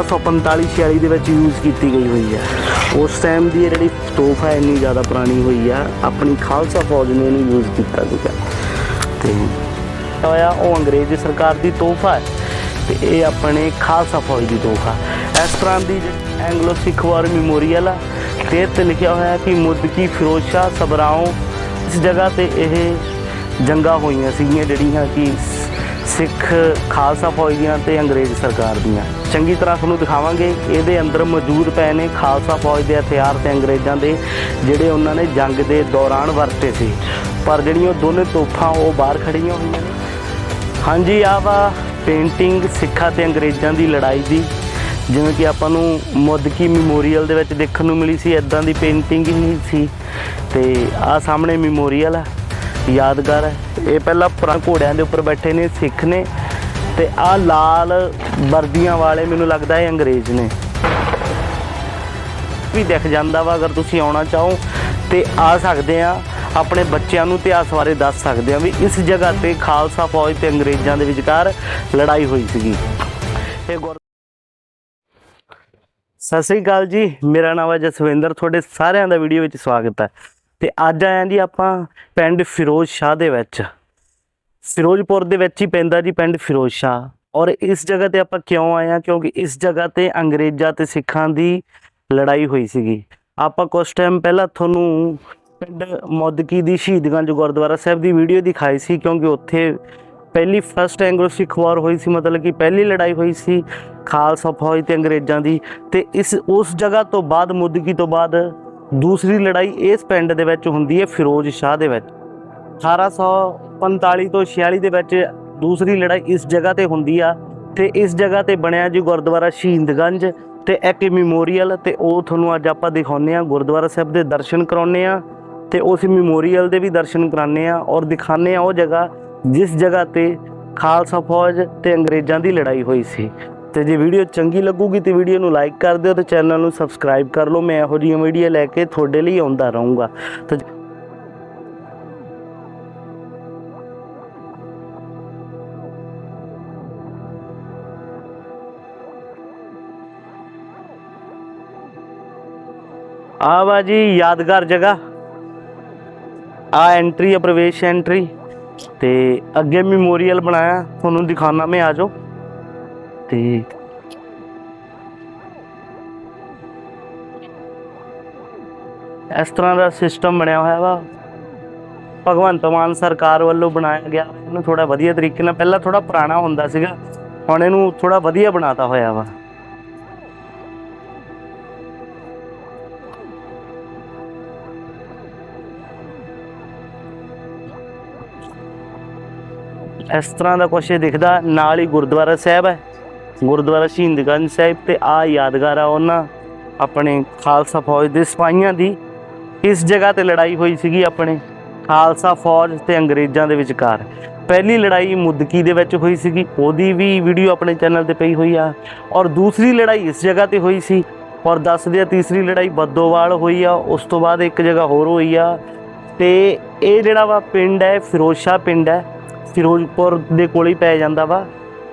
1845-46 ਦੇ ਵਿੱਚ ਯੂਜ਼ ਕੀਤੀ ਗਈ ਹੋਈ ਹੈ। ਉਸ ਟਾਈਮ ਦੀ ਇਹ ਜਿਹੜੀ ਤੋਹਫਾ ਇੰਨੀ ਜ਼ਿਆਦਾ ਪੁਰਾਣੀ ਹੋਈ ਆ, ਆਪਣੀ ਖਾਲਸਾ ਫੌਜ ਨੇ ਇਹਨੂੰ ਯੂਜ਼ ਕੀਤਾ ਸੀਗਾ। ਤੇ ਹੋਇਆ, ਉਹ ਅੰਗਰੇਜ਼ ਸਰਕਾਰ ਦੀ ਤੋਹਫਾ ਹੈ। ਤੇ ਇਹ ਆਪਣੇ ਖਾਲਸਾ ਫੌਜ ਦੀ ਤੋਹਫਾ। ਇਸ ਤਰ੍ਹਾਂ ਦੀ ਐਂਗਲੋ ਸਿੱਖ ਵਾਰ ਮੈਮੋਰੀਅਲ ਆ, ਤੇ 'ਤੇ ਲਿਖਿਆ ਹੋਇਆ ਕਿ ਮੁੱਦਕੀ ਫਿਰੋਜ਼ ਸ਼ਾਹ ਸਬਰਾਓ ਇਸ ਜਗ੍ਹਾ ਤੇ ਇਹ ਜੰਗਾਂ ਹੋਈਆਂ ਸੀਗੀਆਂ ਜਿਹੜੀਆਂ ਕਿ ਸਿੱਖ ਖਾਲਸਾ ਫੌਜ ਦੀਆਂ ਤੇ ਅੰਗਰੇਜ਼ ਸਰਕਾਰ ਦੀਆਂ। ਚੰਗੀ ਤਰ੍ਹਾਂ ਤੁਹਾਨੂੰ ਦਿਖਾਵਾਂਗੇ, ਇਹਦੇ ਅੰਦਰ ਮੌਜੂਦ ਪਏ ਨੇ ਖਾਲਸਾ ਫੌਜ ਦੇ ਹਥਿਆਰ ਤੇ ਅੰਗਰੇਜ਼ਾਂ ਦੇ, ਜਿਹੜੇ ਉਹਨਾਂ ਨੇ ਜੰਗ ਦੇ ਦੌਰਾਨ ਵਰਤੇ ਸੀ। ਪਰ ਜਿਹੜੀਆਂ ਉਹ ਦੋਨੇ ਤੋਪਾਂ ਉਹ ਬਾਹਰ ਖੜੀਆਂ ਹੋਈਆਂ ਨੇ। ਹਾਂਜੀ, ਆਹ ਵਾ ਪੇਂਟਿੰਗ ਸਿੱਖਾਂ ਤੇ ਅੰਗਰੇਜ਼ਾਂ ਦੀ ਲੜਾਈ ਦੀ। ਜਿਵੇਂ ਕਿ ਆਪਾਂ ਨੂੰ ਮੁੱਦਕੀ ਮੈਮੋਰੀਅਲ ਦੇ ਵਿੱਚ ਦੇਖਣ ਨੂੰ ਮਿਲੀ ਸੀ ਇਦਾਂ ਦੀ ਪੇਂਟਿੰਗ ਹੀ ਸੀ। ਤੇ ਆਹ ਸਾਹਮਣੇ ਮੈਮੋਰੀਅਲ ਹੈ ਯਾਦਗਾਰ ਹੈ। ਇਹ ਪਹਿਲਾਂ ਪੁਰਾਣੇ ਘੋੜਿਆਂ ਦੇ ਉੱਪਰ ਬੈਠੇ ਨੇ, ਸਿੱਖ ਨੇ ਤੇ ਆਹ ਲਾਲ ਵਰਦੀਆਂ ਵਾਲੇ ਮੈਨੂੰ ਲੱਗਦਾ ਇਹ ਅੰਗਰੇਜ਼ ਨੇ। ਵੀ ਦਿਖ ਜਾਂਦਾ ਵਾ, ਅਗਰ ਤੁਸੀਂ ਆਉਣਾ ਚਾਹੋ ਤੇ ਆ ਸਕਦੇ ਆ, ਆਪਣੇ ਬੱਚਿਆਂ ਨੂੰ ਇਤਿਹਾਸ ਬਾਰੇ ਦੱਸ ਸਕਦੇ ਆ ਵੀ ਇਸ ਜਗ੍ਹਾ ਤੇ ਖਾਲਸਾ ਫੌਜ ਤੇ ਅੰਗਰੇਜ਼ਾਂ ਦੇ ਵਿਚਕਾਰ ਲੜਾਈ ਹੋਈ ਸੀਗੀ। ਇਹ ਗੁਰ ਸਤਿ ਸ੍ਰੀ ਅਕਾਲ ਜੀ, ਮੇਰਾ ਨਾਮ ਹੈ ਜਸਵਿੰਦਰ, ਤੁਹਾਡੇ ਸਾਰਿਆਂ ਦਾ ਵੀਡੀਓ ਵਿੱਚ ਸਵਾਗਤ ਹੈ। ਤੇ ਅੱਜ ਆਏ ਹਾਂ ਜੀ ਆਪਾਂ ਪਿੰਡ ਫਿਰੋਜ਼ ਸ਼ਾਹ ਦੇ ਵਿੱਚ। ਫਿਰੋਜ਼ਪੁਰ ਦੇ ਵਿੱਚ ਹੀ ਪੈਂਦਾ ਜੀ ਪਿੰਡ ਫਿਰੋਜ਼ ਸ਼ਾਹ। ਔਰ ਇਸ ਜਗ੍ਹਾ ਤੇ ਆਪਾਂ ਕਿਉਂ ਆਏ ਹਾਂ ਕਿਉਂਕਿ ਇਸ ਜਗ੍ਹਾ ਤੇ ਅੰਗਰੇਜ਼ਾਂ ਤੇ ਸਿੱਖਾਂ ਦੀ ਲੜਾਈ ਹੋਈ ਸੀਗੀ। ਆਪਾਂ ਕੁਝ ਟਾਈਮ ਪਹਿਲਾਂ ਤੁਹਾਨੂੰ ਪਿੰਡ ਮੋਦਕੀ ਦੀ ਸ਼ਹੀਦਗੰਜ ਗੁਰਦੁਆਰਾ ਸਾਹਿਬ ਦੀ ਵੀਡੀਓ ਦਿਖਾਈ ਸੀ, ਕਿਉਂਕਿ ਉੱਥੇ ਪਹਿਲੀ ਫਸਟ ਐਂਗਲੋ ਸਿੱਖ ਵਾਰ ਹੋਈ ਸੀ, ਮਤਲਬ ਕਿ ਪਹਿਲੀ ਲੜਾਈ ਹੋਈ ਸੀ, ਖਾਲਸਾ ਫੌਜ ਤੇ ਅੰਗਰੇਜ਼ਾਂ ਦੀ। ਤੇ ਇਸ, ਉਸ ਜਗ੍ਹਾ ਤੋਂ ਬਾਅਦ, ਮੁੱਦਕੀ ਤੋਂ ਬਾਅਦ ਦੂਸਰੀ ਲੜਾਈ ਇਸ ਪਿੰਡ ਦੇ ਵਿੱਚ ਹੁੰਦੀ ਹੈ, ਫਿਰੋਜ਼ ਸ਼ਾਹ ਦੇ ਵਿੱਚ। 1845 ਤੋਂ 46 ਦੇ ਵਿੱਚ ਦੂਸਰੀ ਲੜਾਈ ਇਸ ਜਗ੍ਹਾ ਤੇ ਹੁੰਦੀ ਆ, ਤੇ ਇਸ ਜਗ੍ਹਾ ਤੇ ਬਣਿਆ ਜੀ ਗੁਰਦੁਆਰਾ ਸ਼ਹੀਦਗੰਜ ਤੇ ਇੱਕ ਮੈਮੋਰੀਅਲ ਤੇ ਉਹ ਤੁਹਾਨੂੰ ਅੱਜ ਆਪਾਂ ਦਿਖਾਉਂਦੇ ਆ ਗੁਰਦੁਆਰਾ ਸਾਹਿਬ ਦੇ ਦਰਸ਼ਨ ਕਰਾਉਂਦੇ ਆ ਤੇ ਉਸ ਮੈਮੋਰੀਅਲ ਦੇ ਵੀ ਦਰਸ਼ਨ ਕਰਾਉਂਦੇ ਆ ਔਰ ਦਿਖਾਉਂਦੇ ਆ ਉਹ ਜਗ੍ਹਾ ਜਿਸ ਜਗ੍ਹਾ ਤੇ ਖਾਲਸਾ ਫੌਜ ਤੇ ਅੰਗਰੇਜ਼ਾਂ ਦੀ ਲੜਾਈ ਹੋਈ ਸੀ। ਤੇ ਜੇ ਵੀਡੀਓ ਚੰਗੀ ਲੱਗੂਗੀ ਤੇ ਵੀਡੀਓ ਨੂੰ ਲਾਈਕ ਕਰ ਦਿਓ ਤੇ ਚੈਨਲ ਨੂੰ ਸਬਸਕ੍ਰਾਈਬ ਕਰ ਲਓ। ਮੈਂ ਇਹੋ ਜਿਹੀਆਂ ਵੀਡੀਓ ਲੈ ਕੇ ਤੁਹਾਡੇ ਲਈ ਆਉਂਦਾ ਰਹੂੰਗਾ। ਤੇ ਆ ਵਾ ਜੀ, ਯਾਦਗਾਰ ਜਗ੍ਹਾ। ਆ ਐਂਟਰੀ ਆ, ਪ੍ਰਵੇਸ਼ ਐਂਟਰੀ ਤੇ ਅੱਗੇ ਮੈਮੋਰੀਅਲ ਬਣਾਇਆ। ਤੁਹਾਨੂੰ ਦਿਖਾਣਾ ਮੈਂ, ਆ ਜਾਓ। ਤੇ ਇਸ ਤਰ੍ਹਾਂ ਦਾ ਸਿਸਟਮ ਬਣਿਆ ਹੋਇਆ ਵਾ। ਭਗਵੰਤ ਮਾਨ ਸਰਕਾਰ ਵੱਲੋਂ ਬਣਾਇਆ ਗਿਆ। ਇਹਨੂੰ ਥੋੜਾ ਵਧੀਆ ਤਰੀਕੇ ਨਾਲ, ਪਹਿਲਾਂ ਥੋੜਾ ਪੁਰਾਣਾ ਹੁੰਦਾ ਸੀਗਾ। ਹੁਣ ਇਹਨੂੰ ਥੋੜਾ ਵਧੀਆ ਬਣਾਤਾ ਹੋਇਆ ਵਾ। ਇਸ ਤਰ੍ਹਾਂ ਦਾ ਕੁਛ ਇਹ ਦਿਖਦਾ। ਨਾਲ ਹੀ ਗੁਰਦੁਆਰਾ ਸਾਹਿਬ ਹੈ। ਗੁਰਦੁਆਰਾ ਸ਼ਹੀਦਗੰਜ ਸਾਹਿਬ ਤੇ ਆ ਯਾਦਗਾਰ ਆ ਉਹਨਾਂ ਆਪਣੇ ਖਾਲਸਾ ਫੌਜ ਦੇ ਸਿਪਾਹੀਆਂ ਦੀ। ਇਸ ਜਗ੍ਹਾ ਤੇ ਲੜਾਈ ਹੋਈ ਸੀਗੀ ਆਪਣੇ ਖਾਲਸਾ ਫੌਜ ਤੇ ਅੰਗਰੇਜ਼ਾਂ ਦੇ ਵਿਚਕਾਰ। ਪਹਿਲੀ ਲੜਾਈ ਮੁਦਕੀ ਦੇ ਵਿੱਚ ਹੋਈ ਸੀਗੀ, ਉਹਦੀ ਵੀ ਵੀਡੀਓ ਆਪਣੇ ਚੈਨਲ ਤੇ ਪਈ ਹੋਈ ਆ। ਔਰ ਦੂਸਰੀ ਲੜਾਈ ਇਸ ਜਗ੍ਹਾ ਤੇ ਹੋਈ ਸੀ। ਔਰ ਦੱਸਦੇ ਆ ਤੀਸਰੀ ਲੜਾਈ ਬੱਦੋਵਾਲ ਹੋਈ ਆ, ਉਸ ਤੋਂ ਬਾਅਦ ਇੱਕ ਜਗ੍ਹਾ ਹੋਰ ਹੋਈ ਆ। ਤੇ ਇਹ ਜਿਹੜਾ ਵਾ ਪਿੰਡ ਹੈ, ਫਿਰੋਜ਼ਸ਼ਾਹ ਪਿੰਡ ਹੈ, ਫਿਰੋਜ਼ਪੁਰ ਦੇ ਕੋਲ ਹੀ ਪੈ ਜਾਂਦਾ ਵਾ।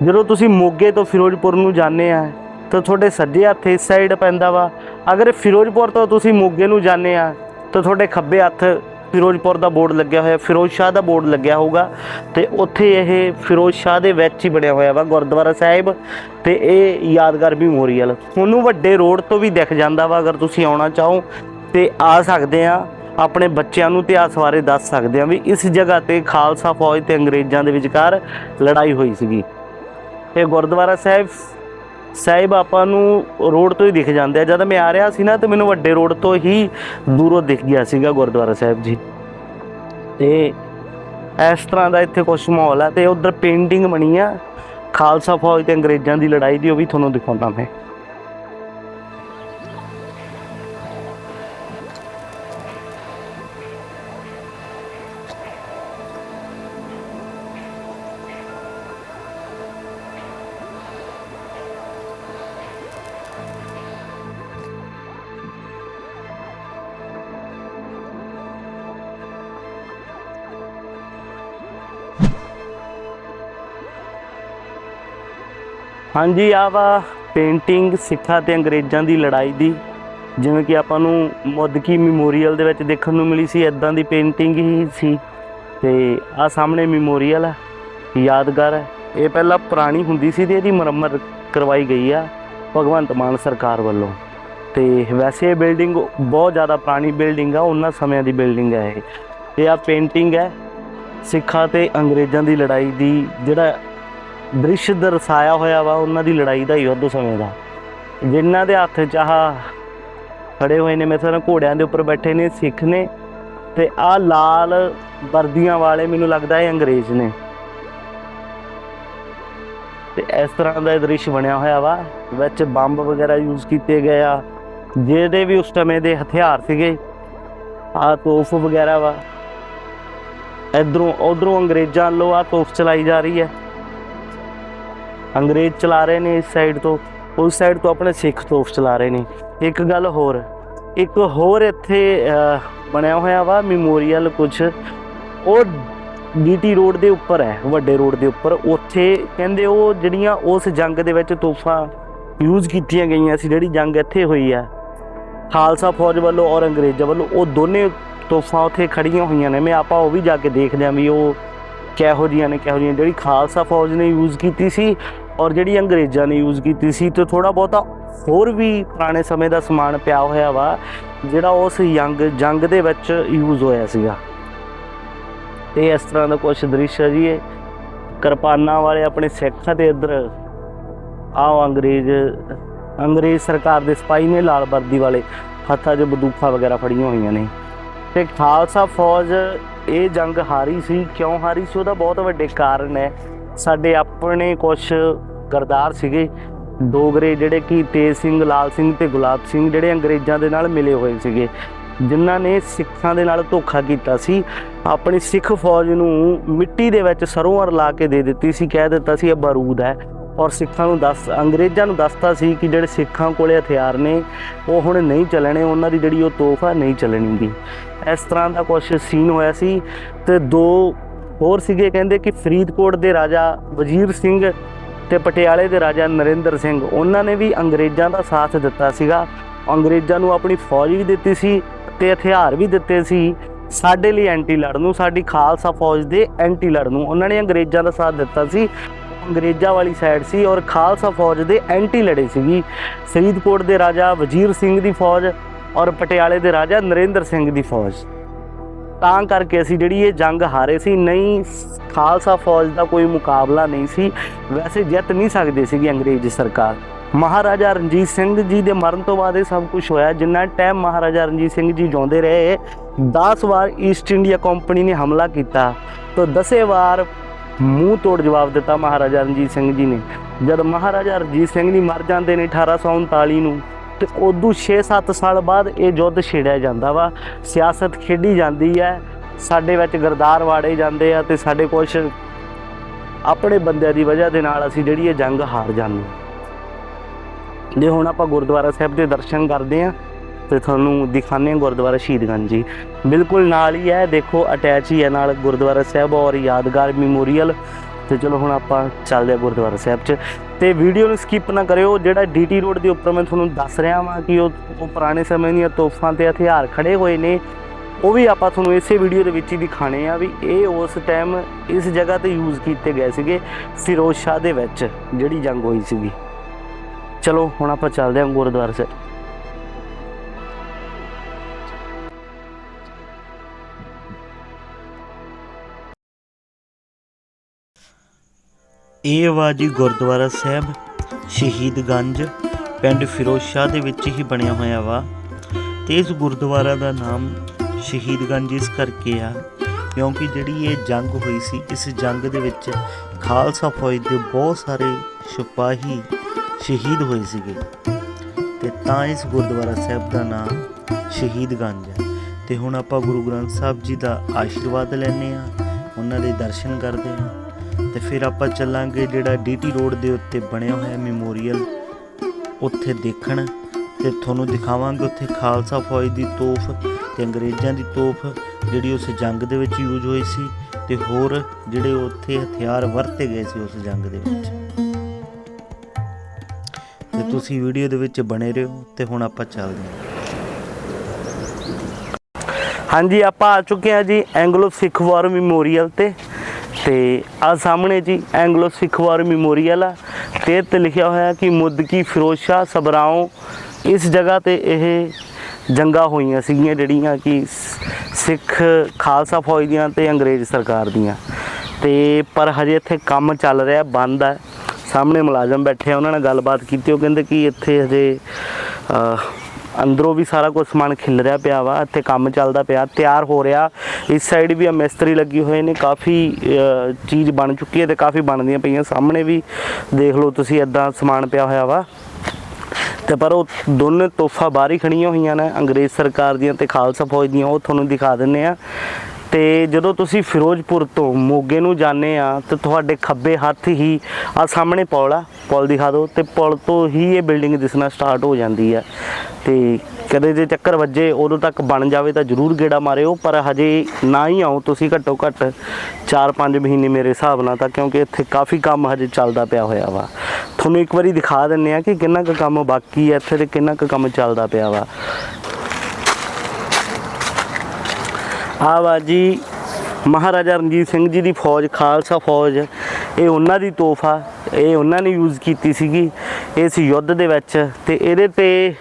ਜਦੋਂ ਤੁਸੀਂ ਮੋਗੇ ਤੋਂ ਫਿਰੋਜ਼ਪੁਰ ਨੂੰ ਜਾਂਦੇ ਆ, ਤਾਂ ਤੁਹਾਡੇ ਸੱਜੇ ਹੱਥ ਇਸ ਸਾਈਡ ਪੈਂਦਾ ਵਾ। ਅਗਰ ਫਿਰੋਜ਼ਪੁਰ ਤੋਂ ਤੁਸੀਂ ਮੋਗੇ ਨੂੰ ਜਾਂਦੇ ਆ, ਤਾਂ ਤੁਹਾਡੇ ਖੱਬੇ ਹੱਥ ਫਿਰੋਜ਼ਪੁਰ ਦਾ ਬੋਰਡ ਲੱਗਿਆ ਹੋਇਆ, ਫਿਰੋਜ਼ ਸ਼ਾਹ ਦਾ ਬੋਰਡ ਲੱਗਿਆ ਹੋਊਗਾ। ਤੇ ਉੱਥੇ ਇਹ ਫਿਰੋਜ਼ ਸ਼ਾਹ ਦੇ ਵਿੱਚ ਹੀ ਬਣਿਆ ਹੋਇਆ ਵਾ ਗੁਰਦੁਆਰਾ ਸਾਹਿਬ, ਤੇ ਇਹ ਯਾਦਗਾਰ ਮੈਮੋਰੀਅਲ ਤੁਹਾਨੂੰ ਵੱਡੇ ਰੋਡ ਤੋਂ ਵੀ ਦਿਖ ਜਾਂਦਾ ਵਾ, ਅਗਰ ਤੁਸੀਂ ਆਉਣਾ ਚਾਹੋ, ਤੇ ਆ ਸਕਦੇ ਆ। ਆਪਣੇ ਬੱਚਿਆਂ ਨੂੰ ਇਤਿਹਾਸ ਬਾਰੇ ਦੱਸ ਸਕਦੇ ਆ ਵੀ ਇਸ ਜਗ੍ਹਾ ਤੇ ਖਾਲਸਾ ਫੌਜ ਤੇ ਅੰਗਰੇਜ਼ਾਂ ਦੇ ਵਿਚਕਾਰ ਲੜਾਈ ਹੋਈ ਸੀਗੀ। ਇਹ ਗੁਰਦੁਆਰਾ ਸਾਹਿਬ ਸਾਹਿਬ ਆਪਾਂ ਨੂੰ ਰੋਡ ਤੋਂ ਹੀ ਦਿਖ ਜਾਂਦੇ ਆ। ਜਦ ਮੈਂ ਆ ਰਿਹਾ ਸੀ ਨਾ, ਤੇ ਮੈਨੂੰ ਵੱਡੇ ਰੋਡ ਤੋਂ ਹੀ ਦੂਰੋਂ ਦਿਖ ਗਿਆ ਸੀਗਾ ਗੁਰਦੁਆਰਾ ਸਾਹਿਬ ਜੀ। ਤੇ ਇਸ ਤਰ੍ਹਾਂ ਦਾ ਇੱਥੇ ਕੁਝ ਮਾਹੌਲ ਆ, ਤੇ ਉਧਰ ਪੇਂਟਿੰਗ ਬਣੀ ਆ। ਖਾਲਸਾ ਫੌਜ ਤੇ ਅੰਗਰੇਜ਼ਾਂ ਦੀ ਲੜਾਈ ਦੀ, ਉਹ ਵੀ ਤੁਹਾਨੂੰ ਦਿਖਾਉਂਦਾ ਮੈਂ। ਹਾਂਜੀ ਆ ਵਾ ਪੇਂਟਿੰਗ ਸਿੱਖਾਂ ਤੇ ਅੰਗਰੇਜ਼ਾਂ ਦੀ ਲੜਾਈ ਦੀ। ਜਿਵੇਂ ਕਿ ਆਪਾਂ ਨੂੰ ਮੁੱਦਕੀ ਮੈਮੋਰੀਅਲ ਦੇ ਵਿੱਚ ਦੇਖਣ ਨੂੰ ਮਿਲੀ ਸੀ ਇਦਾਂ ਦੀ ਪੇਂਟਿੰਗ ਹੀ ਸੀ। ਤੇ ਆ ਸਾਹਮਣੇ ਮੈਮੋਰੀਅਲ ਹੈ ਯਾਦਗਾਰ ਹੈ ਇਹ ਪਹਿਲਾਂ ਪੁਰਾਣੀ ਹੁੰਦੀ ਸੀ ਤੇ ਇਹਦੀ ਮੁਰੰਮਤ ਕਰਵਾਈ ਗਈ ਆ ਭਗਵੰਤ ਮਾਨ ਸਰਕਾਰ ਵੱਲੋਂ। ਤੇ ਵੈਸੇ ਇਹ ਬਿਲਡਿੰਗ ਬਹੁਤ ਜ਼ਿਆਦਾ ਪੁਰਾਣੀ ਬਿਲਡਿੰਗ ਆ, ਉਹਨਾਂ ਸਮਿਆਂ ਦੀ ਬਿਲਡਿੰਗ ਹੈ ਇਹ। ਤੇ ਆ ਪੇਂਟਿੰਗ ਹੈ ਸਿੱਖਾਂ ਤੇ ਅੰਗਰੇਜ਼ਾਂ ਦੀ ਲੜਾਈ ਦੀ, ਜਿਹੜਾ ਦ੍ਰਿਸ਼ ਦਰਸਾਇਆ ਹੋਇਆ ਵਾ ਉਹਨਾਂ ਦੀ ਲੜਾਈ ਦਾ ਯੁੱਧ ਸਮੇਂ ਦਾ। ਜਿਨ੍ਹਾਂ ਦੇ ਹੱਥ 'ਚ ਆਹ ਖੜੇ ਹੋਏ ਨੇ ਮੇਰੇ ਘੋੜਿਆਂ ਦੇ ਉੱਪਰ ਬੈਠੇ ਨੇ, ਸਿੱਖ ਨੇ ਤੇ ਆ ਲਾਲ ਵਰਦੀਆਂ ਵਾਲੇ ਮੈਨੂੰ ਲੱਗਦਾ ਇਹ ਅੰਗਰੇਜ਼ ਨੇ। ਤੇ ਇਸ ਤਰ੍ਹਾਂ ਦਾ ਇਹ ਦ੍ਰਿਸ਼ ਬਣਿਆ ਹੋਇਆ ਵਾ, ਵਿੱਚ ਬੰਬ ਵਗੈਰਾ ਯੂਜ਼ ਕੀਤੇ ਗਏ ਆ ਜਿਹੜੇ ਵੀ ਉਸ ਸਮੇਂ ਦੇ ਹਥਿਆਰ ਸੀਗੇ ਆ ਤੋਫ ਵਗੈਰਾ ਵਾ। ਇਧਰੋਂ, ਉਧਰੋਂ ਅੰਗਰੇਜ਼ਾਂ ਵੱਲੋਂ ਆ ਤੋਫ ਚਲਾਈ ਜਾ ਰਹੀ ਹੈ। ਅੰਗਰੇਜ਼ ਚਲਾ ਰਹੇ ਨੇ ਇਸ ਸਾਈਡ ਤੋਂ, ਉਸ ਸਾਈਡ ਤੋਂ ਆਪਣੇ ਸਿੱਖ ਤੋਫ ਚਲਾ ਰਹੇ ਨੇ। ਇੱਕ ਗੱਲ ਹੋਰ, ਇੱਕ ਹੋਰ ਇੱਥੇ ਬਣਿਆ ਹੋਇਆ ਵਾ ਮੈਮੋਰੀਅਲ ਕੁਝ ਉਹ ਡੀਟੀ ਰੋਡ ਦੇ ਉੱਪਰ ਹੈ, ਵੱਡੇ ਰੋਡ ਦੇ ਉੱਪਰ। ਉੱਥੇ ਕਹਿੰਦੇ ਉਹ ਜਿਹੜੀਆਂ ਉਸ ਜੰਗ ਦੇ ਵਿੱਚ ਤੋਫਾਂ ਯੂਜ਼ ਕੀਤੀਆਂ ਗਈਆਂ ਸੀ, ਜਿਹੜੀ ਜੰਗ ਇੱਥੇ ਹੋਈ ਆ। ਖਾਲਸਾ ਫੌਜ ਵੱਲੋਂ ਔਰ ਅੰਗਰੇਜ਼ਾਂ ਵੱਲੋਂ ਉਹ ਦੋਨੇ ਤੋਫਾਂ ਉੱਥੇ ਖੜੀਆਂ ਹੋਈਆਂ ਨੇ। ਮੈਂ ਆਪਾਂ ਉਹ ਵੀ ਜਾ ਕੇ ਦੇਖਦੇ ਆਂ ਵੀ ਉਹ ਕਿਹੋ ਜੀਆਂ ਨੇ ਕਿਹੋ ਜੀਆਂ ਜਿਹੜੀ ਖਾਲਸਾ ਫੌਜ ਨੇ ਯੂਜ਼ ਕੀਤੀ ਸੀ ਔਰ ਜਿਹੜੀ ਅੰਗਰੇਜ਼ਾਂ ਨੇ ਯੂਜ਼ ਕੀਤੀ ਸੀ ਤੇ ਥੋੜਾ ਬਹੁਤਾ ਹੋਰ ਵੀ ਪੁਰਾਣੇ ਸਮੇਂ ਦਾ ਸਮਾਨ ਪਿਆ ਹੋਇਆ ਵਾ, ਜਿਹੜਾ ਉਸ ਯੰਗ, ਜੰਗ ਦੇ ਵਿੱਚ ਯੂਜ਼ ਹੋਇਆ ਸੀਗਾ। ਤੇ ਇਸ ਤਰ੍ਹਾਂ ਦਾ ਕੁਝ ਦ੍ਰਿਸ਼ ਹੈ ਜੀ, ਇਹ ਕਿਰਪਾਨਾਂ ਵਾਲੇ ਆਪਣੇ ਸਿੱਖਾਂ ਦੇ ਇੱਧਰ ਆਹ ਅੰਗਰੇਜ਼ ਅੰਗਰੇਜ਼ ਸਰਕਾਰ ਦੇ ਸਿਪਾਹੀ ਨੇ ਲਾਲ ਵਰਦੀ ਵਾਲੇ ਹੱਥਾਂ 'ਚ ਬੰਦੂਕਾਂ ਵਗੈਰਾ ਫੜੀਆਂ ਹੋਈਆਂ ਨੇ। ਤੇ ਖਾਲਸਾ ਫੌਜ ਇਹ ਜੰਗ ਹਾਰੀ ਸੀ, ਕਿਉਂ ਹਾਰੀ ਸੀ? ਉਹਦਾ ਬਹੁਤ ਵੱਡੇ ਕਾਰਨ ਹੈ। ਸਾਡੇ ਆਪਣੇ ਕੁਝ ਗਰਦਾਰ ਸੀਗੇ। ਡੋਗਰੇ ਜਿਹੜੇ ਕਿ ਤੇਜ ਸਿੰਘ, ਲਾਲ ਸਿੰਘ ਤੇ ਗੁਲਾਬ ਸਿੰਘ ਜਿਹੜੇ ਅੰਗਰੇਜ਼ਾਂ ਦੇ ਨਾਲ ਮਿਲੇ ਹੋਏ ਸੀਗੇ। ਜਿਨ੍ਹਾਂ ਨੇ ਸਿੱਖਾਂ ਦੇ ਨਾਲ ਧੋਖਾ ਕੀਤਾ ਸੀ। ਆਪਣੀ ਸਿੱਖ ਫੌਜ ਨੂੰ ਮਿੱਟੀ ਦੇ ਵਿੱਚ ਸਰੋਂ ਲਾ ਕੇ ਦੇ ਦਿੱਤੀ ਸੀ। ਕਹਿ ਦਿੱਤਾ ਸੀ, ਇਹ ਬਾਰੂਦ ਹੈ। ਔਰ ਸਿੱਖਾਂ ਨੂੰ ਦੱਸ, ਅੰਗਰੇਜ਼ਾਂ ਨੂੰ ਦੱਸਤਾ ਸੀ ਕਿ ਜਿਹੜੇ ਸਿੱਖਾਂ ਕੋਲੇ ਹਥਿਆਰ ਨੇ, ਉਹ ਹੁਣ ਨਹੀਂ ਚੱਲਣੇ, ਉਹਨਾਂ ਦੀ ਜਿਹੜੀ ਉਹ ਤੋਹਫ਼ਾ ਨਹੀਂ ਚੱਲਣੀ ਚੱਲਣੀਗੀ ਇਸ ਤਰ੍ਹਾਂ ਦਾ ਕੁਝ ਸੀਨ ਹੋਇਆ ਸੀ ਤੇ ਦੋ ਹੋਰ ਸੀਗੇ ਕਹਿੰਦੇ ਕਿ ਫਰੀਦਕੋਟ ਦੇ ਰਾਜਾ ਵਜ਼ੀਰ ਸਿੰਘ ਤੇ ਪਟਿਆਲੇ ਦੇ ਰਾਜਾ ਨਰਿੰਦਰ ਸਿੰਘ, ਉਹਨਾਂ ਨੇ ਵੀ ਅੰਗਰੇਜ਼ਾਂ ਦਾ ਸਾਥ ਦਿੱਤਾ ਸੀਗਾ। ਅੰਗਰੇਜ਼ਾਂ ਨੂੰ ਆਪਣੀ ਫੌਜ ਵੀ ਦਿੱਤੀ ਸੀ ਤੇ ਹਥਿਆਰ ਵੀ ਦਿੱਤੇ ਸੀ। ਸਾਡੇ ਲਈ ਐਂਟੀ ਲੜ ਨੂੰ, ਸਾਡੀ ਖਾਲਸਾ ਫੌਜ ਦੇ ਐਂਟੀ ਲੜਨ ਨੂੰ, ਉਹਨਾਂ ਨੇ ਅੰਗਰੇਜ਼ਾਂ ਦਾ ਸਾਥ ਦਿੱਤਾ ਸੀ। ਅੰਗਰੇਜ਼ਾਂ ਵਾਲੀ ਸਾਈਡ ਸੀ ਔਰ ਖਾਲਸਾ ਫੌਜ ਦੇ ਐਂਟੀ ਲੜੇ ਸੀਗੀ। ਫਰੀਦਕੋਟ ਦੇ ਰਾਜਾ ਵਜ਼ੀਰ ਸਿੰਘ ਦੀ ਫੌਜ ਔਰ ਪਟਿਆਲੇ ਦੇ ਰਾਜਾ ਨਰਿੰਦਰ ਸਿੰਘ ਦੀ ਫੌਜ। ਤਾਂ ਕਰਕੇ ਅਸੀਂ ਜਿਹੜੀ ਇਹ ਜੰਗ ਹਾਰੇ ਸੀ, ਨਹੀਂ, ਖਾਲਸਾ ਫੌਜ ਦਾ ਕੋਈ ਮੁਕਾਬਲਾ ਨਹੀਂ ਸੀ। ਵੈਸੇ ਜਿੱਤ ਨਹੀਂ ਸਕਦੇ ਸੀਗੀ ਅੰਗਰੇਜ਼ ਸਰਕਾਰ। ਮਹਾਰਾਜਾ ਰਣਜੀਤ ਸਿੰਘ ਜੀ ਦੇ ਮਰਨ ਤੋਂ ਬਾਅਦ ਇਹ ਸਭ ਕੁਝ ਹੋਇਆ। ਜਿੰਨਾ ਟਾਈਮ ਮਹਾਰਾਜਾ ਰਣਜੀਤ ਸਿੰਘ ਜੀ ਜਿਉਂਦੇ ਰਹੇ 10 ਵਾਰ ਈਸਟ ਇੰਡੀਆ ਕੰਪਨੀ ਨੇ ਹਮਲਾ ਕੀਤਾ। ਤਾਂ 10 ਵਾਰ ਮੂੰਹ ਤੋੜ ਜਵਾਬ ਦਿੱਤਾ ਮਹਾਰਾਜਾ ਰਣਜੀਤ ਸਿੰਘ ਜੀ ਨੇ। ਜਦ ਮਹਾਰਾਜਾ ਰਣਜੀਤ ਸਿੰਘ ਜੀ ਮਰ ਜਾਂਦੇ ਨੇ 1839 ਨੂੰ, ਤੇ ਉਦੋਂ 6-7 ਸਾਲ ਬਾਅਦ ਇਹ ਯੁੱਧ ਛੇੜਿਆ ਜਾਂਦਾ ਵਾ। ਸਿਆਸਤ ਖੇਡੀ ਜਾਂਦੀ ਹੈ, ਸਾਡੇ ਵਿੱਚ ਗਰਦਾਰ ਵਾੜੇ ਜਾਂਦੇ ਆ ਤੇ ਸਾਡੇ ਕੁਝ ਆਪਣੇ ਬੰਦਿਆਂ ਦੀ ਵਜ੍ਹਾ ਦੇ ਨਾਲ ਅਸੀਂ ਜਿਹੜੀ ਇਹ ਜੰਗ ਹਾਰ ਜਾਂਦੇ ਹਾਂ। ਜੇ ਹੁਣ ਆਪਾਂ ਗੁਰਦੁਆਰਾ ਸਾਹਿਬ ਦੇ ਦਰਸ਼ਨ ਕਰਦੇ ਆ ਤੇ ਤੁਹਾਨੂੰ ਦਿਖਾਣੇ ਆ ਗੁਰਦੁਆਰਾ ਸ਼ਹੀਦਗੰਜ ਜੀ। ਬਿਲਕੁਲ ਨਾਲ ਹੀ ਹੈ, ਦੇਖੋ ਅਟੈਚ ਹੀ ਹੈ ਨਾਲ ਗੁਰਦੁਆਰਾ ਸਾਹਿਬ ਔਰ ਯਾਦਗਾਰ ਮੈਮੋਰੀਅਲ ਤੇ ਚਲੋ ਹੁਣ ਆਪਾਂ ਚੱਲਦੇ ਆ ਗੁਰਦੁਆਰਾ ਸਾਹਿਬ 'ਚ। ਤੇ ਵੀਡੀਓ ਨੂੰ ਸਕਿਪ ਨਾ ਕਰਿਓ, ਜਿਹੜਾ ਡੀਟੀ ਰੋਡ ਦੇ ਉੱਪਰ ਮੈਂ ਤੁਹਾਨੂੰ ਦੱਸ ਰਿਹਾ ਵਾਂ ਕਿ ਉਹ ਉਹ ਪੁਰਾਣੇ ਸਮੇਂ ਦੀਆਂ ਤੋਫਾਂ ਤੇ ਹਥਿਆਰ ਖੜੇ ਹੋਏ ਨੇ। ਉਹ ਵੀ ਆਪਾਂ ਤੁਹਾਨੂੰ ਇਸੇ ਵੀਡੀਓ ਦੇ ਵਿੱਚ ਹੀ ਦਿਖਾਣੇ ਆ ਵੀ ਇਹ ਉਸ ਟਾਈਮ ਇਸ ਜਗ੍ਹਾ ਤੇ ਯੂਜ਼ ਕੀਤੇ ਗਏ ਸੀਗੇ ਫਿਰੋਜ਼ ਸ਼ਾਹ ਦੇ ਵਿੱਚ, ਜਿਹੜੀ ਜੰਗ ਹੋਈ ਸੀਗੀ। ਚਲੋ ਹੁਣ ਆਪਾਂ ਚੱਲਦੇ ਹਾਂ ਗੁਰਦੁਆਰਾ ਸਾਹਿਬ। ਇਹ ਆਵਾਜ਼ ਗੁਰਦੁਆਰਾ ਸਾਹਿਬ ਸ਼ਹੀਦਗੰਜ ਪਿੰਡ ਫਿਰੋਜ਼ ਸ਼ਾਹ ਦੇ ਵਿੱਚ ਹੀ ਬਣਿਆ ਹੋਇਆ ਵਾ। ਤੇ ਇਸ ਗੁਰਦੁਆਰਾ ਦਾ ਨਾਮ ਸ਼ਹੀਦਗੰਜ ਇਸ ਕਰਕੇ ਆ, ਕਿਉਂਕਿ ਜਿਹੜੀ ਇਹ ਜੰਗ ਹੋਈ ਸੀ, ਇਸ ਜੰਗ ਦੇ ਵਿੱਚ ਖਾਲਸਾ ਫੌਜ ਦੇ ਬਹੁਤ ਸਾਰੇ ਸਿਪਾਹੀ ਸ਼ਹੀਦ ਹੋਏ ਸੀਗੇ। ਤੇ ਤਾਂ ਇਸ ਗੁਰਦੁਆਰਾ ਸਾਹਿਬ ਦਾ ਨਾਮ ਸ਼ਹੀਦਗੰਜ ਹੈ ਤੇ ਹੁਣ ਆਪਾਂ ਗੁਰੂ ਗ੍ਰੰਥ ਸਾਹਿਬ ਜੀ ਦਾ ਆਸ਼ੀਰਵਾਦ ਲੈਣੇ ਆ, ਉਹਨਾਂ ਦੇ ਦਰਸ਼ਨ ਕਰਦੇ ਆ। ਤੇ ਫਿਰ ਆਪਾਂ ਚੱਲਾਂਗੇ ਜਿਹੜਾ ਡੀਟੀ ਰੋਡ ਦੇ ਉੱਤੇ ਬਣਿਆ ਹੋਇਆ ਮੈਮੋਰੀਅਲ। ਉੱਥੇ ਦੇਖਣ ਤੇ ਤੁਹਾਨੂੰ ਦਿਖਾਵਾਂਗੇ ਉੱਥੇ ਖਾਲਸਾ ਫੌਜ ਦੀ ਤੋਪ ਤੇ ਅੰਗਰੇਜ਼ਾਂ ਦੀ ਤੋਪ ਜਿਹੜੀ ਉਸ ਜੰਗ ਦੇ ਵਿੱਚ ਯੂਜ਼ ਹੋਈ ਸੀ ਤੇ ਹੋਰ ਜਿਹੜੇ ਉੱਥੇ ਹਥਿਆਰ ਵਰਤੇ ਗਏ ਸੀ ਉਸ ਜੰਗ ਦੇ ਵਿੱਚ। ਤੇ ਤੁਸੀਂ ਵੀਡੀਓ ਦੇ ਵਿੱਚ ਬਣੇ ਰਹੋ ਤੇ ਹੁਣ ਆਪਾਂ ਚੱਲਦੇ ਹਾਂ। ਹਾਂਜੀ, ਆਪਾਂ ਆ ਚੁੱਕੇ ਹਾਂ ਜੀ ਐਂਗਲੋ ਸਿੱਖ ਵਾਰ ਮੈਮੋਰੀਅਲ ਤੇ। ਤੇ ਆ ਸਾਹਮਣੇ ਜੀ ਐਂਗਲੋ ਸਿੱਖ ਵਾਰ ਮੈਮੋਰੀਅਲ ਆ, ਤੇ ਤੇ ਲਿਖਿਆ ਹੋਇਆ ਕਿ ਮੁੱਦਕੀ ਫਿਰੋਜ਼ ਸ਼ਾਹ ਸਬਰਾਓ ਇਸ ਜਗ੍ਹਾ ਤੇ ਇਹ ਜੰਗਾਂ ਹੋਈਆਂ ਸੀਗੀਆਂ ਜਿਹੜੀਆਂ ਕਿ ਸਿੱਖ ਖਾਲਸਾ ਫੌਜ ਦੀਆਂ ਤੇ ਅੰਗਰੇਜ਼ ਸਰਕਾਰ ਦੀਆਂ। ਤੇ ਪਰ ਹਜੇ ਇੱਥੇ ਕੰਮ ਚੱਲ ਰਿਹਾ, ਬੰਦ ਹੈ ਸਾਹਮਣੇ ਮੁਲਾਜ਼ਮ ਬੈਠੇ ਆ, ਉਹਨਾਂ ਨਾਲ ਗੱਲਬਾਤ ਕੀਤੀ, ਉਹ ਕਹਿੰਦੇ ਕਿ ਇੱਥੇ ਹਜੇ ਅੰਦਰੋਂ ਵੀ ਸਾਰਾ ਕੁਝ ਸਮਾਨ ਖਿਲ ਰਿਹਾ ਪਿਆ ਵਾ, ਇੱਥੇ ਕੰਮ ਚੱਲਦਾ ਪਿਆ, ਤਿਆਰ ਹੋ ਰਿਹਾ। ਇਸ ਸਾਈਡ ਵੀ ਆ ਮਿਸਤਰੀ ਲੱਗੀ ਹੋਏ ਨੇ, ਕਾਫੀ ਚੀਜ਼ ਬਣ ਚੁੱਕੀ ਹੈ ਤੇ ਕਾਫੀ ਬਣਦੀਆਂ ਪਈਆਂ। ਸਾਹਮਣੇ ਵੀ ਦੇਖ ਲਓ ਤੁਸੀਂ ਇਦਾਂ ਸਮਾਨ ਪਿਆ ਹੋਇਆ ਵਾ। ਤੇ ਪਰ ਉਹ ਦੋਨੇ ਤੋਹਫਾ ਬਾਹਰ ਹੀ ਖੜੀਆਂ ਹੋਈਆਂ ਨੇ, ਅੰਗਰੇਜ਼ ਸਰਕਾਰ ਦੀਆਂ ਤੇ ਖਾਲਸਾ ਫੌਜ ਦੀਆਂ, ਉਹ ਤੁਹਾਨੂੰ ਦਿਖਾ ਦਿੰਨੇ ਆ ਤੇ ਜਦੋਂ ਤੁਸੀਂ ਫਿਰੋਜ਼ਪੁਰ ਤੋਂ ਮੋਗੇ ਨੂੰ ਜਾਂਦੇ ਆ, ਤੇ ਤੁਹਾਡੇ ਖੱਬੇ ਹੱਥ ਹੀ ਆ ਸਾਹਮਣੇ ਪੁਲ ਆ, ਪੁਲ ਦਿਖਾ ਦਿਓ, ਤੇ ਪੁਲ ਤੋਂ ਹੀ ਇਹ ਬਿਲਡਿੰਗ ਦਿਸਣਾ ਸਟਾਰਟ ਹੋ ਜਾਂਦੀ ਆ। ਤੇ ਕਦੇ ਜੇ ਚੱਕਰ ਵੱਜੇ, ਉਦੋਂ ਤੱਕ ਬਣ ਜਾਵੇ ਤਾਂ ਜ਼ਰੂਰ ਗੇੜਾ ਮਾਰਿਓ, ਪਰ ਹਜੇ ਨਾ ਹੀ ਆਓ ਤੁਸੀਂ ਘੱਟੋ ਘੱਟ 4-5 ਮਹੀਨੇ ਮੇਰੇ ਹਿਸਾਬ ਨਾਲ ਤਾਂ, ਕਿਉਂਕਿ ਇੱਥੇ ਕਾਫੀ ਕੰਮ ਹਜੇ ਚੱਲਦਾ ਪਿਆ ਹੋਇਆ ਵਾ। ਤੁਹਾਨੂੰ ਇੱਕ ਵਾਰੀ ਦਿਖਾ ਦਿੰਨੇ ਆ ਕਿ ਕਿੰਨਾ ਕੁ ਕੰਮ ਬਾਕੀ ਹੈ ਇੱਥੇ ਤੇ ਕਿੰਨਾ ਕੁ ਕੰਮ ਚੱਲਦਾ ਪਿਆ ਵਾ। ਆ ਬਾਜੀ ਮਹਾਰਾਜਾ ਰਣਜੀਤ ਸਿੰਘ ਜੀ ਦੀ ਫੌਜ ਖਾਲਸਾ ਫੌਜ। ਇਹ ਉਹਨਾਂ ਦੀ ਤੋਹਫਾ ਇਹ ਉਹਨਾਂ ਨੇ ਯੂਜ਼ ਕੀਤੀ ਸੀਗੀ। ਇਸ ਯੁੱਧ ਦੇ ਵਿੱਚ ਤੇ ਇਹਦੇ ਤੇ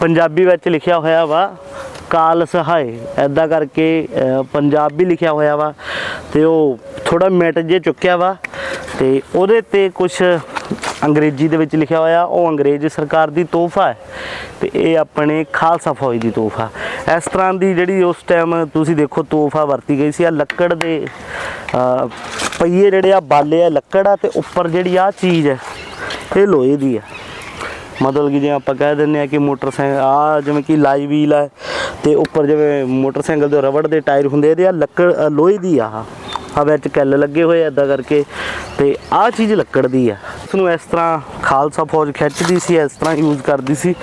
ਪੰਜਾਬੀ ਵਿੱਚ ਲਿਖਿਆ ਹੋਇਆ ਵਾ ਕਾਲ ਸਹਾਏ। ਐਦਾਂ ਕਰਕੇ ਅਹ, ਪੰਜਾਬੀ ਲਿਖਿਆ ਹੋਇਆ ਵਾ ਤੇ ਉਹ ਥੋੜਾ ਮਿਟ ਜੇ ਚੁੱਕਿਆ ਵਾ ਤੇ ਉਹਦੇ ਤੇ ਕੁਝ ਅੰਗਰੇਜ਼ੀ ਦੇ ਵਿੱਚ ਲਿਖਿਆ ਹੋਇਆ ਉਹ ਅੰਗਰੇਜ਼ ਸਰਕਾਰ ਦੀ ਤੋਹਫਾ ਹੈ ਤੇ ਇਹ ਆਪਣੇ ਖਾਲਸਾ ਫੌਜ ਦੀ ਤੋਹਫਾ। ਇਸ ਤਰ੍ਹਾਂ ਦੀ ਜਿਹੜੀ ਉਸ ਟਾਈਮ ਤੁਸੀਂ ਦੇਖੋ ਤੋਹਫਾ ਵਰਤੀ ਗਈ ਸੀ ਆ ਲੱਕੜ ਦੇ ਅਹ, ਪਹੀਏ ਜਿਹੜੇ ਆ ਬਾਲੇ ਆ ਲੱਕੜ ਆ ਤੇ ਉੱਪਰ ਜਿਹੜੀ ਆ ਚੀਜ਼ ਹੈ ਇਹ ਲੋਹੇ ਦੀ ਆ। ਮਤਲਬ ਕਿ ਜਿਵੇਂ ਆਪਾਂ ਕਹਿ ਦਿੰਦੇ ਆ ਕਿ ਮੋਟਰਸਾਈਕਲ ਆ ਜਿਵੇਂ ਕਿ ਲਾਈ ਵੀਲ ਹੈ ਤੇ ਉੱਪਰ ਜਿਵੇਂ ਮੋਟਰਸਾਈਕਲ ਦੇ ਰਬੜ ਦੇ ਟਾਇਰ ਹੁੰਦੇ ਇਹਦੇ ਆ ਲੱਕੜ ਲੋਹੇ ਦੀ ਆ। ਆ ਵਿੱਚ ਕੈਲ ਲੱਗੇ ਹੋਏ ਐਦਾਂ ਕਰਕੇ ਤੇ ਆ ਚੀਜ਼ ਲੱਕੜ ਦੀ ਆ। ਇਸ ਨੂੰ ਇਸ ਤਰ੍ਹਾਂ ਖਾਲਸਾ ਫੌਜ ਖਿੱਚਦੀ ਸੀ, ਇਸ ਤਰ੍ਹਾਂ ਯੂਜ਼ ਕਰਦੀ ਸੀ।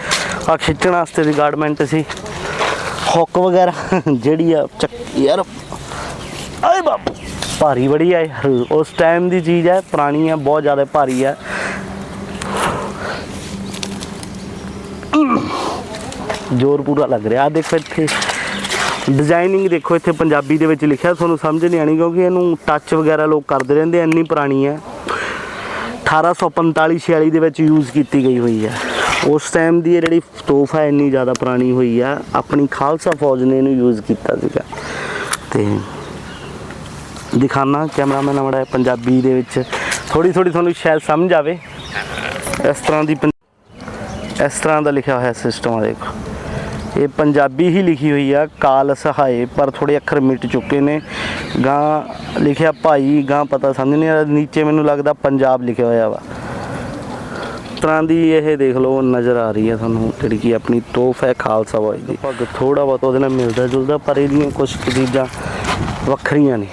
ਆ ਖਿੱਚਣ ਵਾਸਤੇ ਦੀ ਗਾਰਡਮੈਂਟ ਸੀ। ਹੁੱਕ ਵਗੈਰਾ, ਜਿਹੜੀ ਆ ਯਾਰ। ਆਏ ਬਾਬੂ, ਭਾਰੀ ਬੜੀ ਆ ਉਸ ਟਾਈਮ ਦੀ ਚੀਜ਼ ਹੈ ਪੁਰਾਣੀ ਹੈ ਬਹੁਤ ਜ਼ਿਆਦਾ ਭਾਰੀ ਆ। ਜ਼ੋਰ ਪੂਰਾ ਲੱਗ ਰਿਹਾ। ਆ ਦੇਖੋ ਇੱਥੇ ਡਿਜ਼ਾਈਨਿੰਗ ਦੇਖੋ ਇੱਥੇ ਪੰਜਾਬੀ ਦੇ ਵਿੱਚ ਲਿਖਿਆ, ਤੁਹਾਨੂੰ ਸਮਝ ਨਹੀਂ ਆਣੀ ਕਿਉਂਕਿ ਇਹਨੂੰ ਟੱਚ ਵਗੈਰਾ ਲੋਕ ਕਰਦੇ ਰਹਿੰਦੇ ਇੰਨੀ ਪੁਰਾਣੀ ਹੈ 1845 46 ਦੇ ਵਿੱਚ ਯੂਜ਼ ਕੀਤੀ ਗਈ ਹੋਈ ਹੈ। ਉਸ ਟਾਈਮ ਦੀ ਇਹ ਜਿਹੜੀ ਤੋਹਫਾ ਇੰਨੀ ਜ਼ਿਆਦਾ ਪੁਰਾਣੀ ਹੋਈ ਆ, ਆਪਣੀ ਖਾਲਸਾ ਫੌਜ ਨੇ ਇਹਨੂੰ ਯੂਜ਼ ਕੀਤਾ ਸੀਗਾ। ਤੇ ਦਿਖਾਣਾ ਕੈਮਰਾਮੈਨ ਆਪਣਾ ਪੰਜਾਬੀ ਦੇ ਵਿੱਚ। ਥੋੜੀ ਥੋੜੀ ਤੁਹਾਨੂੰ ਸ਼ਾਇਦ ਸਮਝ ਆਵੇ। ਇਸ ਤਰ੍ਹਾਂ ਦੀ ਇਸ ਤਰ੍ਹਾਂ ਦਾ ਲਿਖਿਆ ਹੋਇਆ ਸਿਸਟਮ ਆ, ਦੇਖੋ। ਇਹ ਪੰਜਾਬੀ ਹੀ ਲਿਖੀ ਹੋਈ ਆ, ਕਾਲ ਸਹਾਏ, ਪਰ ਥੋੜੇ ਅੱਖਰ ਮਿਟ ਚੁੱਕੇ ਨੇ। ਗਾਂ ਲਿਖਿਆ ਭਾਈ, ਗਾਂ ਪਤਾ ਸਮਝ ਨਹੀਂ ਆ ਰਿਹਾ, ਨੀਚੇ ਮੈਨੂੰ ਲੱਗਦਾ ਪੰਜਾਬ ਲਿਖਿਆ ਹੋਇਆ ਵਾ। ਇਸ ਤਰ੍ਹਾਂ ਦੀ ਇਹ ਦੇਖ ਲਓ, ਨਜ਼ਰ ਆ ਰਹੀ ਹੈ ਤੁਹਾਨੂੰ, ਜਿਹੜੀ ਕਿ ਆਪਣੀ ਤੋਹਫ ਹੈ ਖਾਲਸਾ ਵਾਜ ਦੀ। ਪੱਗ ਥੋੜਾ ਬਹੁਤ ਉਹਦੇ ਨਾਲ ਮਿਲਦਾ ਜੁਲਦਾ, ਪਰ ਇਹਦੀਆਂ ਕੁਝ ਚੀਜ਼ਾਂ ਵੱਖਰੀਆਂ ਨੇ।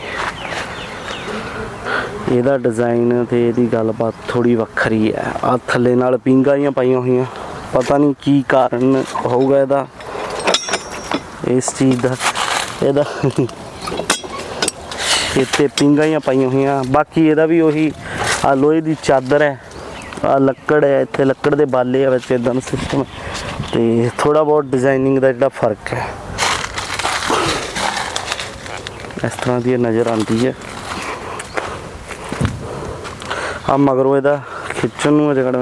ਇਹਦਾ ਡਿਜ਼ਾਈਨ ਤੇ ਇਹਦੀ ਗੱਲਬਾਤ ਥੋੜੀ ਵੱਖਰੀ ਹੈ। ਆ ਥੱਲੇ ਨਾਲ ਪਿੰਗਾਂ ਜਿਹੀਆਂ ਪਾਈਆਂ ਹੋਈਆਂ। ਪਤਾ ਨਹੀਂ ਕੀ ਕਾਰਨ ਹੋਊਗਾ ਇਹਦਾ। ਇਸ ਚੀਜ਼ ਦਾ, ਇਹਦਾ ਇੱਥੇ ਪਿੰਗਾਂ ਜਿਹੀਆਂ ਪਾਈਆਂ ਹੋਈਆਂ। ਬਾਕੀ ਇਹਦਾ ਵੀ ਉਹੀ ਆ ਲੋਹੇ ਦੀ ਚਾਦਰ ਹੈ ਆ ਲੱਕੜ ਹੈ, ਇੱਥੇ ਲੱਕੜ ਦੇ ਬਾਲੇ ਆ ਵਿੱਚ ਇਦਾਂ ਦਾ ਸਿਸਟਮ ਤੇ ਥੋੜਾ ਬਹੁਤ ਡਿਜ਼ਾਈਨਿੰਗ ਦਾ ਜਿਹੜਾ ਫ਼ਰਕ ਹੈ। ਇਸ ਤਰ੍ਹਾਂ ਦੀ ਇਹ ਨਜ਼ਰ ਆਉਂਦੀ ਹੈ। ਆ ਮਗਰੋਂ ਇਹਦਾ ਖਿੱਚਣ ਨੂੰ ਜਗੜ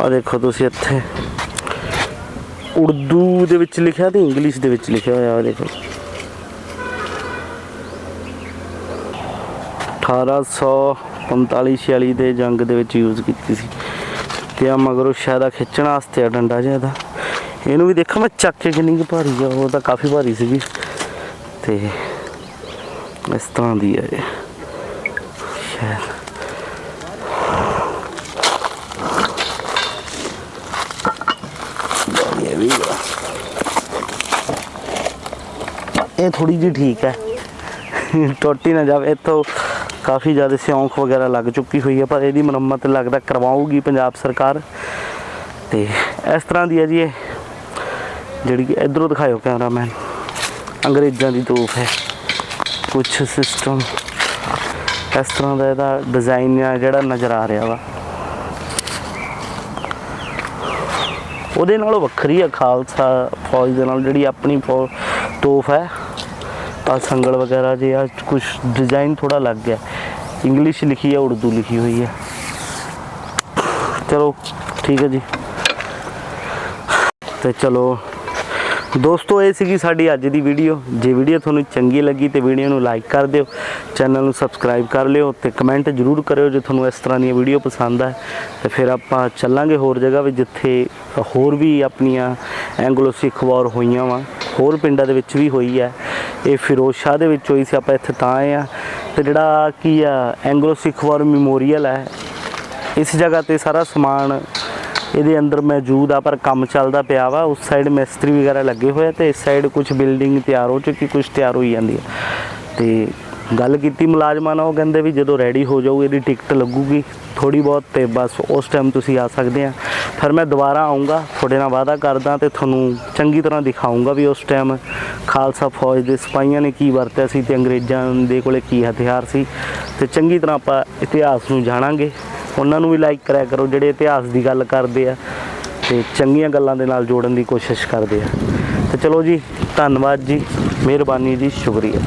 ਆ ਦੇਖੋ ਤੁਸੀਂ ਇੱਥੇ। ਉਰਦੂ ਦੇ ਵਿੱਚ ਲਿਖਿਆ ਤੇ ਇੰਗਲਿਸ਼ ਦੇ ਵਿੱਚ ਲਿਖਿਆ ਹੋਇਆ ਆ ਦੇਖੋ। 1845 46 ਦੇ ਜੰਗ ਦੇ ਵਿੱਚ ਯੂਜ਼ ਕੀਤੀ ਸੀ। ਤੇ ਆ ਮਗਰੋਂ ਸ਼ਾਇਦ ਆ ਖਿੱਚਣ ਵਾਸਤੇ ਆ ਡੰਡਾ ਜਿਹਾ ਇਹਦਾ। ਇਹਨੂੰ ਵੀ ਦੇਖਾਂ ਮੈਂ ਚੱਕ ਕੇ ਕਿੰਨੀ ਕੁ ਭਾਰੀ ਆ, ਉਹ ਤਾਂ ਕਾਫੀ ਭਾਰੀ ਸੀਗੀ। ਤੇ ਇਸ ਤਰ੍ਹਾਂ ਦੀ ਹੈ ਸ਼ਾਇਦ ਇਹ ਵੀ ਆ। ਇਹ ਥੋੜੀ ਜਿਹੀ ਠੀਕ ਹੈ। ਟੁੱਟ ਹੀ ਨਾ ਜਾਵੇ। ਇੱਥੋਂ ਕਾਫੀ ਜ਼ਿਆਦਾ ਸਿਉਂਖ ਵਗੈਰਾ ਲੱਗ ਚੁੱਕੀ ਹੋਈ ਹੈ, ਪਰ ਇਹਦੀ ਮੁਰੰਮਤ ਲੱਗਦਾ ਕਰਵਾਉਗੀ ਪੰਜਾਬ ਸਰਕਾਰ। ਤੇ ਇਸ ਤਰ੍ਹਾਂ ਦੀ ਹੈ ਜੀ ਇਹ। ਜਿਹੜੀ ਕਿ ਇਧਰੋਂ ਦਿਖਾਇਓ ਕੈਮਰਾਮੈਨ। ਅੰਗਰੇਜ਼ਾਂ ਦੀ ਤੋਪ ਹੈ। ਕੁਝ ਸਿਸਟਮ ਇਸ ਤਰ੍ਹਾਂ ਦਾ ਇਹਦਾ ਡਿਜ਼ਾਈਨ ਆ ਜਿਹੜਾ ਨਜ਼ਰ ਆ ਰਿਹਾ ਵਾ। ਉਹਦੇ ਨਾਲੋਂ ਵੱਖਰੀ ਆ ਖਾਲਸਾ ਫੌਜ ਦੇ ਨਾਲ ਜਿਹੜੀ ਆਪਣੀ ਫੌ ਤੋਫ ਹੈ। ਆ ਸੰਗਲ ਵਗੈਰਾ ਜੇ ਆ ਕੁਝ ਡਿਜ਼ਾਈਨ ਥੋੜਾ ਲੱਗ ਗਿਆ। ਇੰਗਲਿਸ਼ ਲਿਖੀ ਹੈ ਉਰਦੂ ਲਿਖੀ ਹੋਈ ਹੈ ਚਲੋ, ਠੀਕ ਹੈ ਜੀ। ਤੇ ਚਲੋ ਦੋਸਤੋ, ਇਹ ਸੀਗੀ ਸਾਡੀ ਅੱਜ ਦੀ ਵੀਡੀਓ। ਜੇ ਵੀਡੀਓ ਤੁਹਾਨੂੰ ਚੰਗੀ ਲੱਗੀ ਤੇ ਵੀਡੀਓ ਨੂੰ ਲਾਈਕ ਕਰ ਦਿਓ, ਚੈਨਲ ਨੂੰ ਸਬਸਕ੍ਰਾਈਬ ਕਰ ਲਿਓ ਤੇ ਕਮੈਂਟ ਜ਼ਰੂਰ ਕਰਿਓ ਜੇ ਤੁਹਾਨੂੰ ਇਸ ਤਰ੍ਹਾਂ ਦੀਆਂ ਵੀਡੀਓ ਪਸੰਦ ਆ। ਤੇ ਫਿਰ ਆਪਾਂ ਚੱਲਾਂਗੇ ਹੋਰ ਜਗ੍ਹਾ ਵੀ ਜਿੱਥੇ ਹੋਰ ਵੀ ਆਪਣੀਆਂ ਐਂਗਲੋ ਸਿੱਖ ਵਾਰ ਹੋਈਆਂ ਵਾ। ਹੋਰ ਪਿੰਡਾਂ ਦੇ ਵਿੱਚ ਵੀ ਹੋਈ ਹੈ ਇਹ ਫਿਰੋਜ਼ ਸ਼ਾਹ ਦੇ ਵਿੱਚ ਹੋਈ ਸੀ, ਆਪਾਂ ਇੱਥੇ ਤਾਂ ਆਏ ਆ। ਤੇ ਜਿਹੜਾ ਕੀ ਆ ਐਂਗਲੋ ਸਿੱਖ ਵਾਰ ਮੈਮੋਰੀਅਲ ਹੈ ਇਸ ਜਗ੍ਹਾ ਤੇ ਸਾਰਾ ਸਮਾਨ ਇਹਦੇ ਅੰਦਰ ਮੌਜੂਦ ਆ, ਪਰ ਕੰਮ ਚੱਲਦਾ ਪਿਆ ਵਾ। ਉਸ ਸਾਈਡ ਮਿਸਤਰੀ ਵਗੈਰਾ ਲੱਗੇ ਹੋਏ ਆ ਤੇ ਇਸ ਸਾਈਡ ਕੁਝ ਬਿਲਡਿੰਗ ਤਿਆਰ ਹੋ ਚੁੱਕੀ ਕੁਝ ਤਿਆਰ ਹੋਈ ਜਾਂਦੀ ਹੈ ਤੇ ਗੱਲ ਕੀਤੀ ਮੁਲਾਜ਼ਮਾਂ ਨਾਲ, ਉਹ ਕਹਿੰਦੇ ਵੀ ਜਦੋਂ ਰੈਡੀ ਹੋ ਜਾਊ, ਇਹਦੀ ਟਿਕਟ ਲੱਗੂਗੀ। ਥੋੜੀ ਬਹੁਤ ਤੇ ਬਸ ਉਸ ਟਾਈਮ ਤੁਸੀਂ ਆ ਸਕਦੇ ਆ। ਫਿਰ ਮੈਂ ਦੁਬਾਰਾ ਆਉਂਗਾ ਤੁਹਾਡੇ ਨਾਲ ਵਾਅਦਾ ਕਰਦਾ ਤੇ ਤੁਹਾਨੂੰ ਚੰਗੀ ਤਰ੍ਹਾਂ ਦਿਖਾਉਂਗਾ ਵੀ ਉਸ ਟਾਈਮ ਖਾਲਸਾ ਫੌਜ ਦੇ ਸਿਪਾਹੀਆਂ ਨੇ ਕੀ ਵਰਤਿਆ ਸੀ ਤੇ ਅੰਗਰੇਜ਼ਾਂ ਦੇ ਕੋਲੇ ਕੀ ਹਥਿਆਰ ਸੀ। ਤੇ ਚੰਗੀ ਤਰ੍ਹਾਂ ਆਪਾਂ ਇਤਿਹਾਸ ਨੂੰ ਜਾਣਾਂਗੇ। ਉਹਨਾਂ ਨੂੰ ਵੀ ਲਾਈਕ ਕਰਿਆ ਕਰੋ, ਜਿਹੜੇ ਇਤਿਹਾਸ ਦੀ ਗੱਲ ਕਰਦੇ ਆ ਤੇ ਚੰਗੀਆਂ ਗੱਲਾਂ ਦੇ ਨਾਲ ਜੋੜਨ ਦੀ ਕੋਸ਼ਿਸ਼ ਕਰਦੇ ਆ। ਤੇ ਚਲੋ ਜੀ, ਧੰਨਵਾਦ ਜੀ, ਮਿਹਰਬਾਨੀ ਜੀ, ਸ਼ੁਕਰੀਆ।